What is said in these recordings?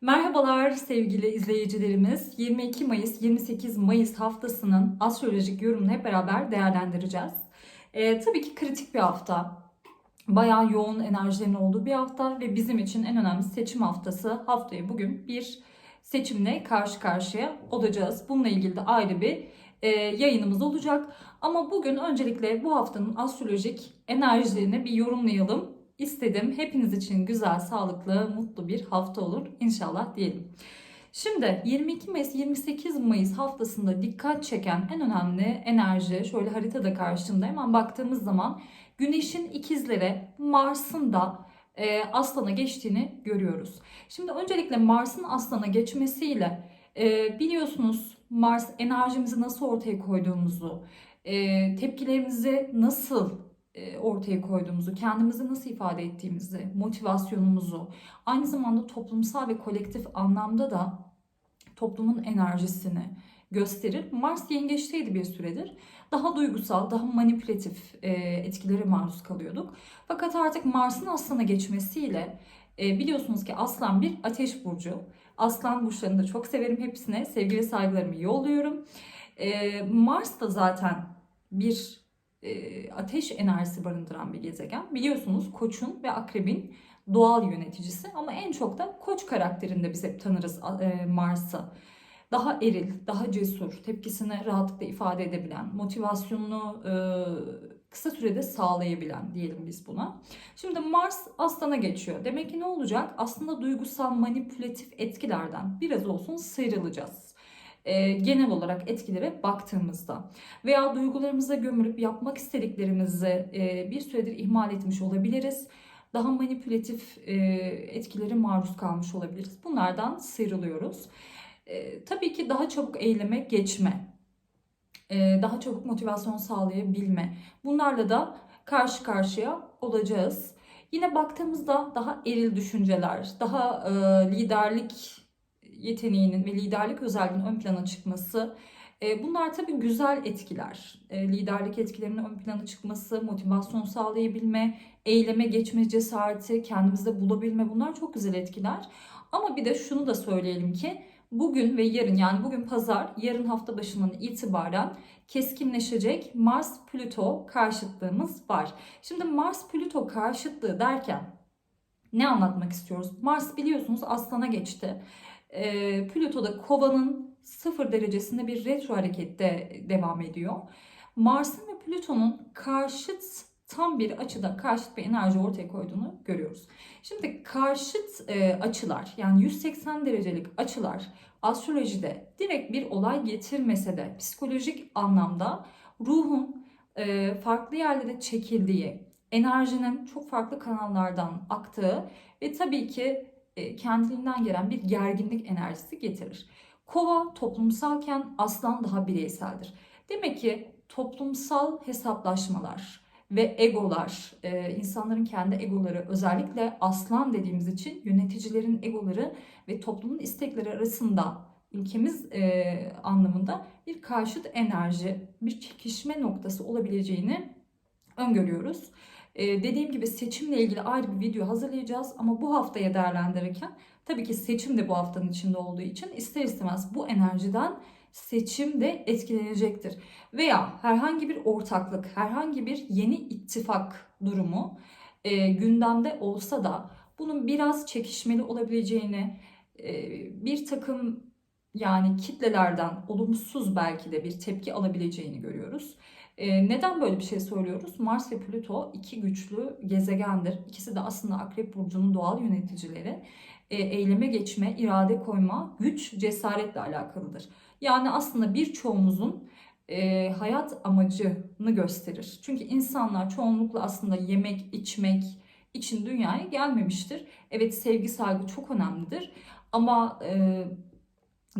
Merhabalar sevgili izleyicilerimiz. 22 Mayıs 28 Mayıs haftasının astrolojik yorumunu hep beraber değerlendireceğiz. Ee, tabii ki kritik bir hafta. Bayağı yoğun enerjilerin olduğu bir hafta ve bizim için en önemli seçim haftası. Haftayı bugün bir seçimle karşı karşıya olacağız. Bununla ilgili de ayrı bir e, yayınımız olacak. Ama bugün öncelikle bu haftanın astrolojik enerjilerini bir yorumlayalım istedim. Hepiniz için güzel, sağlıklı, mutlu bir hafta olur inşallah diyelim. Şimdi 22 Mayıs 28 Mayıs haftasında dikkat çeken en önemli enerji şöyle haritada karşımda hemen baktığımız zaman Güneş'in ikizlere Mars'ın da e, Aslan'a geçtiğini görüyoruz. Şimdi öncelikle Mars'ın Aslan'a geçmesiyle e, biliyorsunuz Mars enerjimizi nasıl ortaya koyduğumuzu, e, tepkilerimizi nasıl ortaya koyduğumuzu, kendimizi nasıl ifade ettiğimizi, motivasyonumuzu, aynı zamanda toplumsal ve kolektif anlamda da toplumun enerjisini gösterir. Mars yengeçteydi bir süredir. Daha duygusal, daha manipülatif e, etkilere maruz kalıyorduk. Fakat artık Mars'ın Aslan'a geçmesiyle e, biliyorsunuz ki Aslan bir ateş burcu. Aslan burçlarını da çok severim hepsine. Sevgi ve saygılarımı yolluyorum. Mars da zaten bir e, ateş enerjisi barındıran bir gezegen. Biliyorsunuz Koç'un ve Akrebin doğal yöneticisi ama en çok da Koç karakterinde biz hep tanırız e, Mars'ı. Daha eril, daha cesur, tepkisini rahatlıkla ifade edebilen, motivasyonunu e, kısa sürede sağlayabilen diyelim biz buna. Şimdi Mars Aslan'a geçiyor. Demek ki ne olacak? Aslında duygusal manipülatif etkilerden biraz olsun sıyrılacağız e, genel olarak etkilere baktığımızda veya duygularımıza gömülüp yapmak istediklerimizi e, bir süredir ihmal etmiş olabiliriz. Daha manipülatif e, etkilere maruz kalmış olabiliriz. Bunlardan sıyrılıyoruz. E, tabii ki daha çabuk eyleme geçme, e, daha çabuk motivasyon sağlayabilme. Bunlarla da karşı karşıya olacağız. Yine baktığımızda daha eril düşünceler, daha e, liderlik yeteneğinin ve liderlik özelliğinin ön plana çıkması e, Bunlar tabii güzel etkiler. E, liderlik etkilerinin ön plana çıkması, motivasyon sağlayabilme, eyleme geçme cesareti, kendimizde bulabilme bunlar çok güzel etkiler. Ama bir de şunu da söyleyelim ki bugün ve yarın yani bugün pazar, yarın hafta başından itibaren keskinleşecek Mars-Plüto karşıtlığımız var. Şimdi Mars-Plüto karşıtlığı derken ne anlatmak istiyoruz? Mars biliyorsunuz Aslan'a geçti e, Plüto da kovanın sıfır derecesinde bir retro harekette devam ediyor. Mars'ın ve Plüton'un karşıt tam bir açıda karşıt bir enerji ortaya koyduğunu görüyoruz. Şimdi karşıt e, açılar yani 180 derecelik açılar astrolojide direkt bir olay getirmese de psikolojik anlamda ruhun e, farklı yerlere çekildiği, enerjinin çok farklı kanallardan aktığı ve tabii ki kendiliğinden gelen bir gerginlik enerjisi getirir. Kova toplumsalken aslan daha bireyseldir. Demek ki toplumsal hesaplaşmalar ve egolar, e, insanların kendi egoları özellikle aslan dediğimiz için yöneticilerin egoları ve toplumun istekleri arasında ülkemiz e, anlamında bir karşıt enerji, bir çekişme noktası olabileceğini öngörüyoruz. Ee, dediğim gibi seçimle ilgili ayrı bir video hazırlayacağız ama bu haftaya değerlendirirken tabii ki seçim de bu haftanın içinde olduğu için ister istemez bu enerjiden seçim de etkilenecektir. Veya herhangi bir ortaklık, herhangi bir yeni ittifak durumu e, gündemde olsa da bunun biraz çekişmeli olabileceğini, e, bir takım yani kitlelerden olumsuz belki de bir tepki alabileceğini görüyoruz. Ee, neden böyle bir şey söylüyoruz? Mars ve Plüto iki güçlü gezegendir. İkisi de aslında Akrep Burcu'nun doğal yöneticileri. Ee, eyleme geçme, irade koyma, güç, cesaretle alakalıdır. Yani aslında birçoğumuzun e, hayat amacını gösterir. Çünkü insanlar çoğunlukla aslında yemek, içmek için dünyaya gelmemiştir. Evet sevgi, saygı çok önemlidir. Ama e,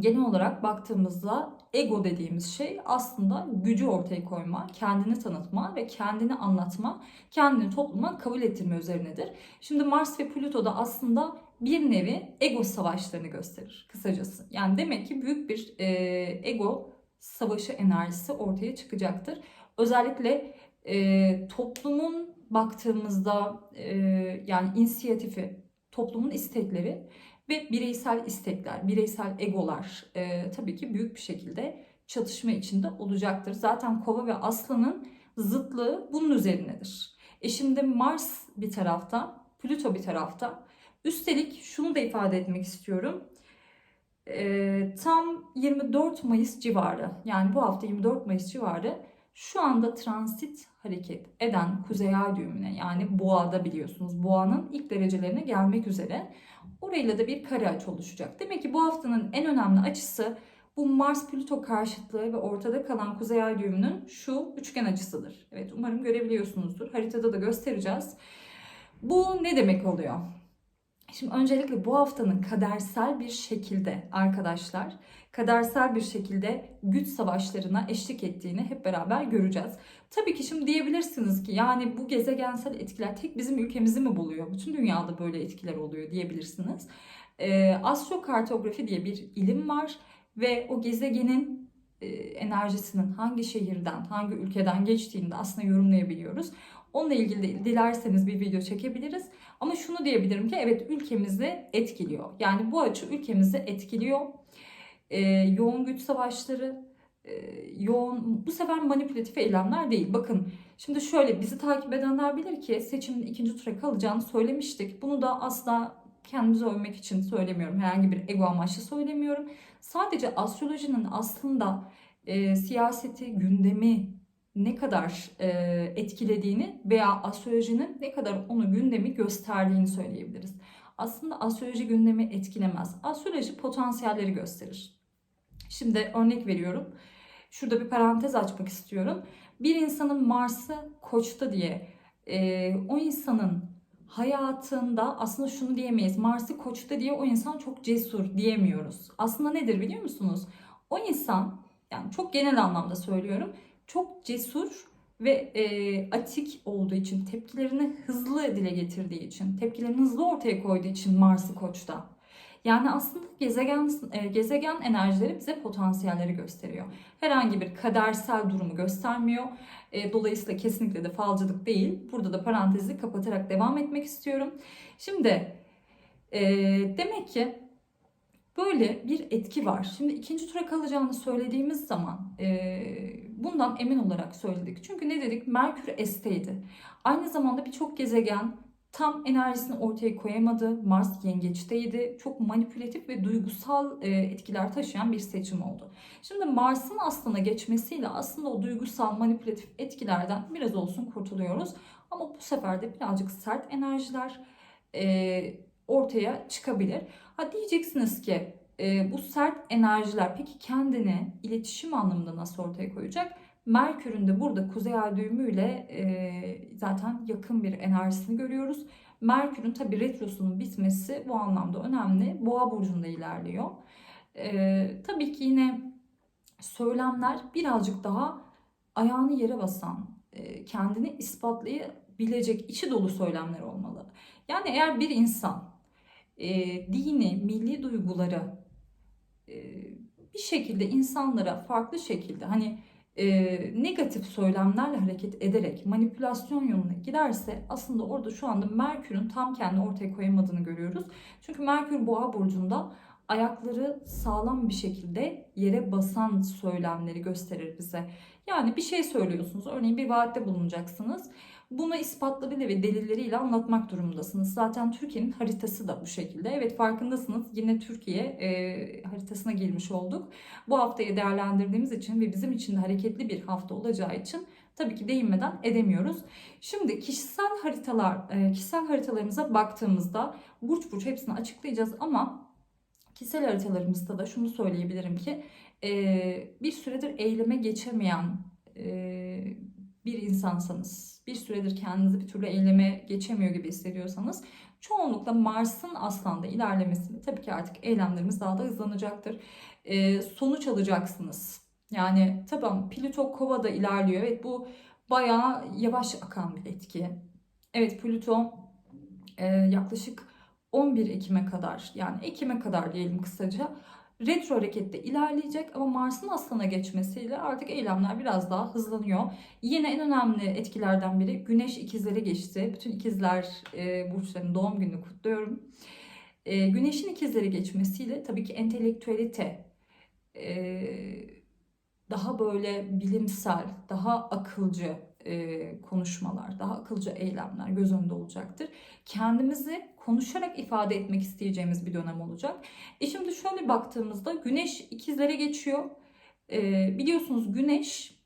genel olarak baktığımızda ego dediğimiz şey aslında gücü ortaya koyma, kendini tanıtma ve kendini anlatma, kendini topluma kabul ettirme üzerinedir. Şimdi Mars ve Plüto da aslında bir nevi ego savaşlarını gösterir kısacası. Yani demek ki büyük bir e, ego savaşı enerjisi ortaya çıkacaktır. Özellikle e, toplumun baktığımızda e, yani inisiyatifi, toplumun istekleri Ve bireysel istekler, bireysel egolar e, tabii ki büyük bir şekilde çatışma içinde olacaktır. Zaten kova ve aslanın zıtlığı bunun üzerinedir. E şimdi Mars bir tarafta, Plüto bir tarafta. Üstelik şunu da ifade etmek istiyorum. Ee, tam 24 Mayıs civarı yani bu hafta 24 Mayıs civarı şu anda transit hareket eden kuzey ay düğümüne yani boğada biliyorsunuz boğanın ilk derecelerine gelmek üzere orayla da bir kare açı oluşacak. Demek ki bu haftanın en önemli açısı bu Mars Plüto karşıtlığı ve ortada kalan kuzey ay düğümünün şu üçgen açısıdır. Evet umarım görebiliyorsunuzdur. Haritada da göstereceğiz. Bu ne demek oluyor? Şimdi öncelikle bu haftanın kadersel bir şekilde arkadaşlar, kadersel bir şekilde güç savaşlarına eşlik ettiğini hep beraber göreceğiz. Tabii ki şimdi diyebilirsiniz ki yani bu gezegensel etkiler tek bizim ülkemizi mi buluyor? Bütün dünyada böyle etkiler oluyor diyebilirsiniz. Ee, astrokartografi diye bir ilim var ve o gezegenin e, enerjisinin hangi şehirden, hangi ülkeden geçtiğini de aslında yorumlayabiliyoruz. Onunla ilgili de dilerseniz bir video çekebiliriz. Ama şunu diyebilirim ki evet ülkemizi etkiliyor. Yani bu açı ülkemizi etkiliyor. Ee, yoğun güç savaşları, e, yoğun bu sefer manipülatif eylemler değil. Bakın şimdi şöyle bizi takip edenler bilir ki seçimin ikinci tura kalacağını söylemiştik. Bunu da asla kendimizi övmek için söylemiyorum. Herhangi bir ego amaçlı söylemiyorum. Sadece astrolojinin aslında e, siyaseti, gündemi ne kadar e, etkilediğini veya astrolojinin ne kadar onu gündemi gösterdiğini söyleyebiliriz. Aslında astroloji gündemi etkilemez. Astroloji potansiyelleri gösterir. Şimdi örnek veriyorum. Şurada bir parantez açmak istiyorum. Bir insanın Mars'ı koçta diye e, o insanın hayatında aslında şunu diyemeyiz. Mars'ı koçta diye o insan çok cesur diyemiyoruz. Aslında nedir biliyor musunuz? O insan yani çok genel anlamda söylüyorum çok cesur ve e, atik olduğu için, tepkilerini hızlı dile getirdiği için, tepkilerini hızlı ortaya koyduğu için Mars'ı Koç'ta. Yani aslında gezegen e, gezegen enerjileri bize potansiyelleri gösteriyor. Herhangi bir kadersel durumu göstermiyor. E, dolayısıyla kesinlikle de falcılık değil. Burada da parantezi kapatarak devam etmek istiyorum. Şimdi e, demek ki böyle bir etki var. Şimdi ikinci tura kalacağını söylediğimiz zaman bundan emin olarak söyledik. Çünkü ne dedik? Merkür esteydi. Aynı zamanda birçok gezegen tam enerjisini ortaya koyamadı. Mars yengeçteydi. Çok manipülatif ve duygusal e, etkiler taşıyan bir seçim oldu. Şimdi Mars'ın aslına geçmesiyle aslında o duygusal manipülatif etkilerden biraz olsun kurtuluyoruz. Ama bu sefer de birazcık sert enerjiler e, ortaya çıkabilir. Ha diyeceksiniz ki e, bu sert enerjiler peki kendini iletişim anlamında nasıl ortaya koyacak? Merkür'ün de burada kuzey ay düğümüyle e, zaten yakın bir enerjisini görüyoruz. Merkür'ün tabi retrosunun bitmesi bu anlamda önemli. Boğa burcunda ilerliyor. E, tabii ki yine söylemler birazcık daha ayağını yere basan, e, kendini ispatlayabilecek içi dolu söylemler olmalı. Yani eğer bir insan e, dini, milli duyguları e, bir şekilde insanlara farklı şekilde hani e, negatif söylemlerle hareket ederek manipülasyon yoluna giderse aslında orada şu anda Merkür'ün tam kendi ortaya koyamadığını görüyoruz. Çünkü Merkür Boğa burcunda ayakları sağlam bir şekilde yere basan söylemleri gösterir bize. Yani bir şey söylüyorsunuz. Örneğin bir vaatte bulunacaksınız. Bunu ispatlarıyla ve delilleriyle anlatmak durumundasınız. Zaten Türkiye'nin haritası da bu şekilde. Evet farkındasınız yine Türkiye e, haritasına girmiş olduk. Bu haftayı değerlendirdiğimiz için ve bizim için de hareketli bir hafta olacağı için tabii ki değinmeden edemiyoruz. Şimdi kişisel haritalar, e, kişisel haritalarımıza baktığımızda burç burç hepsini açıklayacağız ama kişisel haritalarımızda da şunu söyleyebilirim ki e, bir süredir eyleme geçemeyen e, insansanız, bir süredir kendinizi bir türlü eyleme geçemiyor gibi hissediyorsanız çoğunlukla Mars'ın aslanda ilerlemesiyle tabii ki artık eylemlerimiz daha da hızlanacaktır. Ee, sonuç alacaksınız. Yani tabii Plüto Kova'da ilerliyor. Evet bu bayağı yavaş akan bir etki. Evet Plüto e, yaklaşık 11 Ekim'e kadar yani Ekim'e kadar diyelim kısaca retro harekette ilerleyecek ama Mars'ın aslana geçmesiyle artık eylemler biraz daha hızlanıyor. Yine en önemli etkilerden biri Güneş ikizlere geçti. Bütün ikizler e, burçlarının doğum gününü kutluyorum. E, güneşin ikizleri geçmesiyle tabii ki entelektüelite, e, daha böyle bilimsel, daha akılcı e, konuşmalar, daha akılcı eylemler göz önünde olacaktır. Kendimizi konuşarak ifade etmek isteyeceğimiz bir dönem olacak. E şimdi şöyle baktığımızda güneş ikizlere geçiyor. E, biliyorsunuz güneş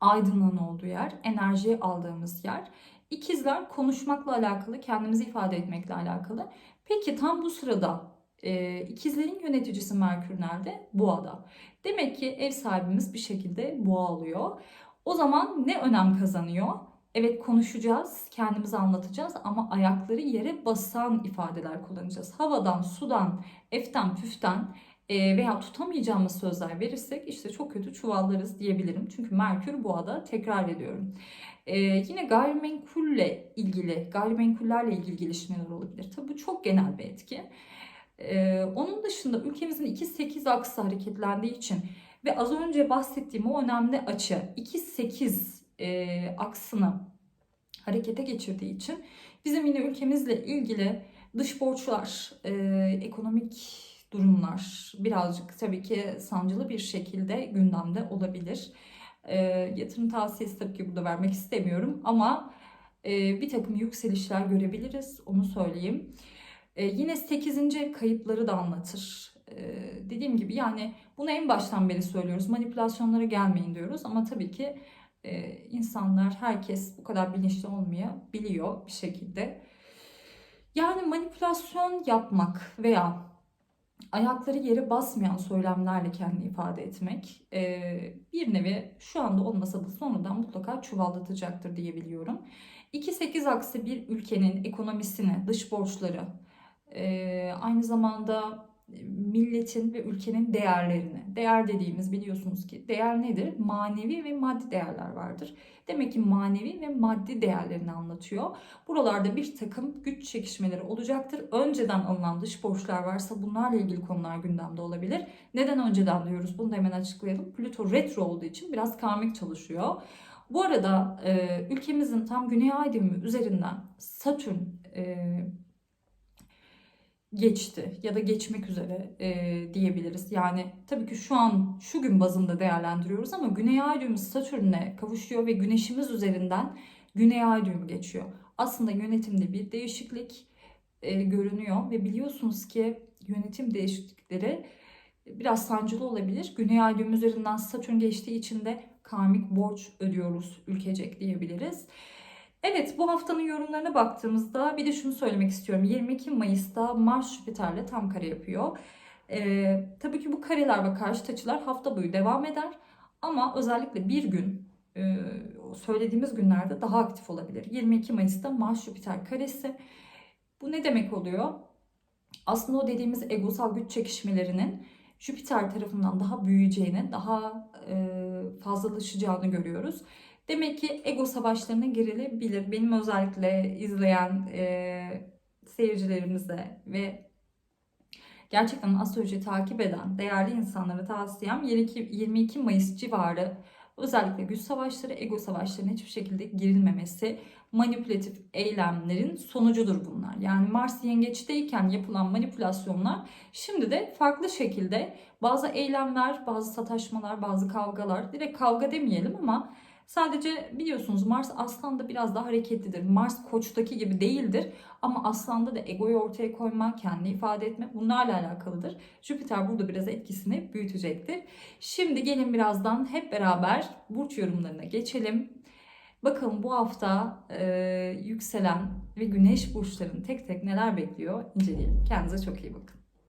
aydınlığın olduğu yer, enerjiyi aldığımız yer. İkizler konuşmakla alakalı, kendimizi ifade etmekle alakalı. Peki tam bu sırada e, ikizlerin yöneticisi Merkür nerede? Boğa'da. Demek ki ev sahibimiz bir şekilde boğa oluyor. O zaman ne önem kazanıyor? Evet konuşacağız, kendimizi anlatacağız ama ayakları yere basan ifadeler kullanacağız. Havadan, sudan, eften, püften e, veya tutamayacağımız sözler verirsek işte çok kötü çuvallarız diyebilirim. Çünkü Merkür boğada tekrar ediyorum. E, yine gayrimenkulle ilgili, gayrimenkullerle ilgili gelişmeler olabilir. Tabii bu çok genel bir etki. E, onun dışında ülkemizin 2-8 aksı hareketlendiği için ve az önce bahsettiğim o önemli açı 2-8 e, aksını harekete geçirdiği için bizim yine ülkemizle ilgili dış borçlar, e, ekonomik durumlar birazcık tabii ki sancılı bir şekilde gündemde olabilir. E, yatırım tavsiyesi tabii ki burada vermek istemiyorum ama e, bir takım yükselişler görebiliriz onu söyleyeyim. E, yine 8. kayıpları da anlatır. E, dediğim gibi yani bunu en baştan beri söylüyoruz. Manipülasyonlara gelmeyin diyoruz ama tabii ki e, insanlar, herkes bu kadar bilinçli olmayabiliyor bir şekilde. Yani manipülasyon yapmak veya ayakları yere basmayan söylemlerle kendini ifade etmek e, bir nevi şu anda olmasa da sonradan mutlaka çuvallatacaktır diyebiliyorum. 2-8 aksi bir ülkenin ekonomisini, dış borçları, e, aynı zamanda milletin ve ülkenin değerlerini. Değer dediğimiz biliyorsunuz ki değer nedir? Manevi ve maddi değerler vardır. Demek ki manevi ve maddi değerlerini anlatıyor. Buralarda bir takım güç çekişmeleri olacaktır. Önceden alınan dış borçlar varsa bunlarla ilgili konular gündemde olabilir. Neden önceden diyoruz? Bunu da hemen açıklayalım. Plüto retro olduğu için biraz karmik çalışıyor. Bu arada ülkemizin tam güney ay üzerinden Satürn geçti ya da geçmek üzere e, diyebiliriz. Yani tabii ki şu an şu gün bazında değerlendiriyoruz ama Güney Ay düğümü Satürn'e kavuşuyor ve Güneşimiz üzerinden Güney Ay düğümü geçiyor. Aslında yönetimde bir değişiklik e, görünüyor ve biliyorsunuz ki yönetim değişiklikleri biraz sancılı olabilir. Güney Ay düğümü üzerinden Satürn geçtiği için de karmik borç ödüyoruz ülkecek diyebiliriz. Evet bu haftanın yorumlarına baktığımızda bir de şunu söylemek istiyorum. 22 Mayıs'ta Mars Jüpiter'le tam kare yapıyor. Ee, tabii ki bu kareler ve karşı açılar hafta boyu devam eder. Ama özellikle bir gün e, söylediğimiz günlerde daha aktif olabilir. 22 Mayıs'ta Mars Jüpiter karesi. Bu ne demek oluyor? Aslında o dediğimiz egosal güç çekişmelerinin Jüpiter tarafından daha büyüyeceğini, daha e, fazlalaşacağını görüyoruz. Demek ki ego savaşlarına girilebilir. Benim özellikle izleyen e, seyircilerimize ve gerçekten astroloji takip eden değerli insanlara tavsiyem 22, 22 Mayıs civarı özellikle güç savaşları, ego savaşlarına hiçbir şekilde girilmemesi, manipülatif eylemlerin sonucudur bunlar. Yani Mars yengeçteyken yapılan manipülasyonlar şimdi de farklı şekilde bazı eylemler, bazı sataşmalar, bazı kavgalar, direkt kavga demeyelim ama Sadece biliyorsunuz Mars Aslan'da biraz daha hareketlidir. Mars Koç'taki gibi değildir ama Aslan'da da egoyu ortaya koyma, kendini ifade etme bunlarla alakalıdır. Jüpiter burada biraz etkisini büyütecektir. Şimdi gelin birazdan hep beraber burç yorumlarına geçelim. Bakalım bu hafta e, yükselen ve güneş burçlarını tek tek neler bekliyor inceleyelim. Kendinize çok iyi bakın.